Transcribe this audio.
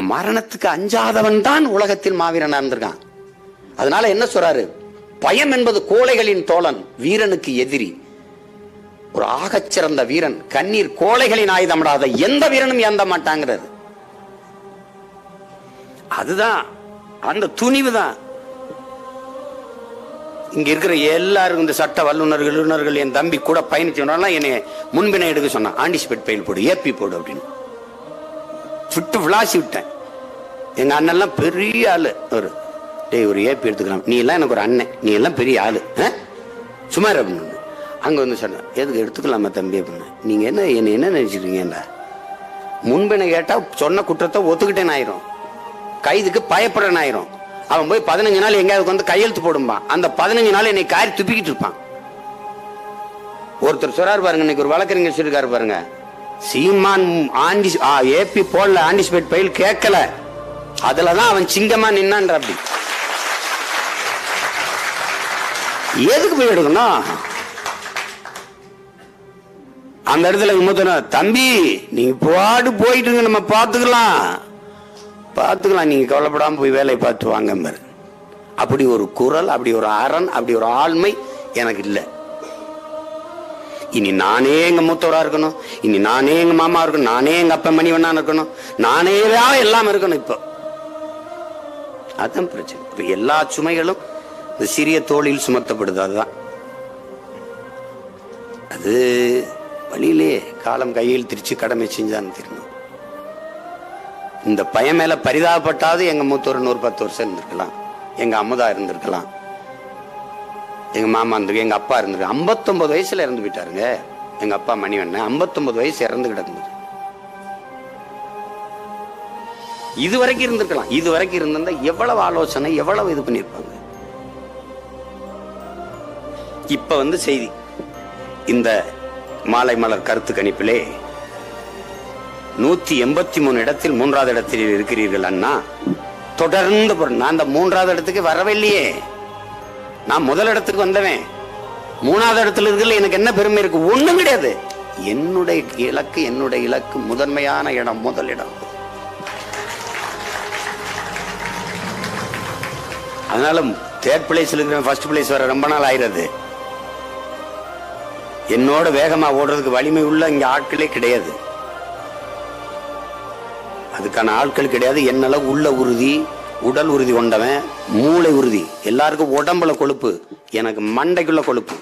மரணத்துக்கு அஞ்சாதவன் தான் உலகத்தில் மாவீரனா இருந்திருக்கான். அதனால என்ன சொல்றாரு? பயம் என்பது கோழைகளின் தோழன் வீரனுக்கு எதிரி. ஒரு ஆகச்சிறந்த வீரன் கண்ணீர் கோழைகளின் ஆயுதமிடாத எந்த வீரனும் ஏந்த மாட்டாங்கிறது. அதுதான் அந்த துணிவு தான். இங்க இருக்கிற எல்லாருக்கும் இந்த சட்ட வல்லுநர்கள் என் தம்பி கூட பயணிச்சு என்னை முன்பினை எடுக்க சொன்னான். ஆண்டிஸ்பெட் பயில் போடு ஏபி போடு அப்படின்னு. சுட்டு விளாசி விட்டேன். எங்கள் அண்ணன்லாம் பெரிய ஆள் ஒரு டேய் ஒரு ஏபி எடுத்துக்கலாம். நீ எல்லாம் எனக்கு ஒரு அண்ணன். நீ எல்லாம் பெரிய ஆள் ஆ? சுமார் அப்படின்னு அங்கே வந்து சொன்னேன் எதுக்கு எடுத்துக்கலாமா தம்பி அப்படின்னு. நீங்கள் என்ன என்ன என்ன நினைச்சிருக்கீங்கடா? முன்பின கேட்டால் சொன்ன குற்றத்தை ஒத்துக்கிட்டேன்னு ஆயிரும். கைதுக்கு பயப்படுறேன்னு ஆயிரும். அவன் போய் பதினஞ்சு நாள் எங்கேயாவது வந்து கையெழுத்து போடும்பான். அந்த பதினஞ்சு நாள் என்னை காரி துப்பிக்கிட்டு இருப்பான். ஒருத்தர் சொல்றாரு பாருங்க இன்னைக்கு ஒரு வழக்கறிஞர் சொல்லிருக்காரு பாருங்க. சீமான் ஆண்டி ஏபி போடல ஆண்டிஸ்பேட் பயில் கேட்கல. அதுலதான் அவன் சிங்கமா நின்னான்ற அப்படி எதுக்கு போய் எடுக்கணும் அந்த இடத்துல மூத்தன தம்பி நீங்க பாடு போயிட்டுங்க நம்ம பார்த்துக்கலாம். பார்த்துக்கலாம் நீங்க கவலைப்படாம போய் வேலையை பார்த்து வாங்க பாரு. அப்படி ஒரு குரல் அப்படி ஒரு அரண் அப்படி ஒரு ஆண்மை எனக்கு இல்லை. இனி நானே எங்க மூத்தவரா இருக்கணும். இனி நானே எங்க மாமா இருக்கணும். நானே எங்க அப்பா மணிவண்ணா இருக்கணும். நானே எல்லாம் இருக்கணும் இப்போ. அதுதான் பிரச்சனை. இப்ப எல்லா சுமைகளும் இந்த சிறிய தோளில் சுமத்தப்படுது அதுதான். அது வழியிலே காலம் கையில் திரிச்சு கடமை செஞ்சான்னு தெரியணும் இந்த பையன் மேல பரிதாபப்பட்டாவது எங்க மூத்தவர் நூறு பத்து வருஷம் இருந்திருக்கலாம். எங்க அமுதா இருந்திருக்கலாம். எங்க மாமா இருந்திருக்கு எங்க அப்பா இருந்திருக்கு. 59 வயசுல இறந்து போயிட்டாருங்க. எங்க அப்பா மணிவண்ணன் 59 வயசு இறந்து கிடக்குது இது வரைக்கும் இருந்திருக்கலாம். இது வரைக்கும் இருந்திருந்தா எவ்வளவு ஆலோசனை எவ்வளவு இது பண்ணிருப்பாங்க இப்ப வந்து செய்தி. இந்த மாலை மலர் கருத்து கணிப்பிலே நூத்தி எண்பத்தி மூணு இடத்தில் மூன்றாவது இடத்தில் இருக்கிறீர்கள் அண்ணா. தொடர்ந்து நான் அந்த மூன்றாவது இடத்துக்கு வரவில்லையே. நான் முதல் இடத்துக்கு வந்தவன். மூணாவது இடத்துல இருக்கல எனக்கு என்ன பெருமை இருக்கு? ஒண்ணும் கிடையாது. என்னுடைய இலக்கு என்னுடைய இலக்கு முதன்மையான இடம் முதல் இடம். அதனால தேர்ட் பிளேஸ்ல இருக்கிற ஃபர்ஸ்ட் பிளேஸ் வர ரொம்ப நாள் ஆயிடுது என்னோட வேகமா ஓடுறதுக்கு வலிமை உள்ள இங்க ஆட்களே கிடையாது. அதுக்கான ஆட்கள் கிடையாது. என்னளவு உள்ள உறுதி உடல் உறுதி கொண்டவன் மூளை உறுதி. எல்லாருக்கும் உடம்புல கொழுப்பு. எனக்கு மண்டைக்குள்ள கொழுப்பு.